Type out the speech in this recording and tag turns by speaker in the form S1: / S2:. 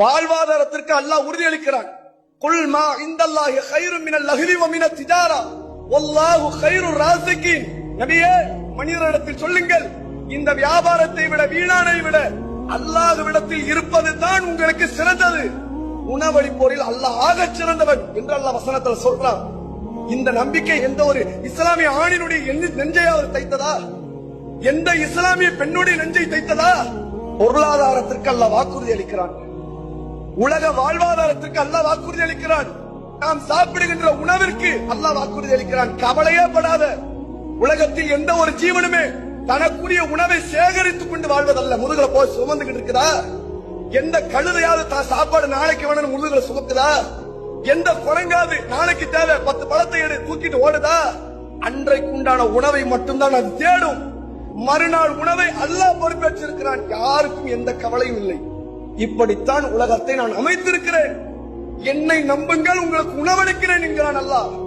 S1: வாழ்வாதாரத்திற்கு அல்லாஹ் உறுதியளிக்கிறான் குல் மா இந்தல்லாஹி கைரும் மினல் லஹ்வி வ மினத் திஜாரா. வல்லாஹு கைருர் ராசிகின் நபியே மனிதரிடத்தில் சொல்லுங்கள் இந்த வியாபாரத்தை விட வீணானை விட அல்லாஹ்விடத்தில் இருப்பது தான் உங்களுக்கு சிறந்தது. உணவளிப்போரில் அல்லாஹ் ஆகச் சிறந்தவன் என்று அல்லாஹ் வசனத்தில் சொல்றான். இந்த நம்பிக்கை எந்த ஒரு இஸ்லாமிய ஆணினுடைய எண்ணி- நெஞ்சையாவது தைத்ததா? எந்த இஸ்லாமிய பெண்ணுடைய நெஞ்சை தைத்ததா? பொருளாதாரத்திற்கு அல்ல வாக்குறுதி அளிக்கிறான். உலக வாழ்வாதாரத்திற்கு அல்ல வாக்குறுதி அளிக்கிறான். நாம் சாப்பிடுகின்ற உணவிற்கு அல்லாஹ் வாக்குறுதி அளிக்கிறான். கவலையே படாத. உலகத்தில் எந்த ஒரு ஜீவனுமே தனக்குரிய உணவை சேகரித்துக் கொண்டு வாழ்வதல்ல. முதுகுல போய் சுமந்துகிட்டு இருக்குதா? எந்த கழுதையாவது தான் சாப்பாடு நாளைக்கு வேணும் முதுகுல சுமக்குதா? எந்த குரங்காது நாளைக்கு தேவை? பத்து பழத்தை எடு தூக்கிட்டு ஓடுதா? அன்றைக்கு உண்டான உணவை மட்டும்தான் அது தேடும். மறுநாள் உணவை அல்லாஹ் பொறுப்பேற்றிருக்கிறான். யாருக்கும் எந்த கவலையும் இல்லை. இப்படித்தான் உலகத்தை நான் அமைத்திருக்கிறேன். என்னை நம்புங்கள் உங்களுக்கு உணவளிக்கிறேன் என்கிறான் அல்லாஹ்.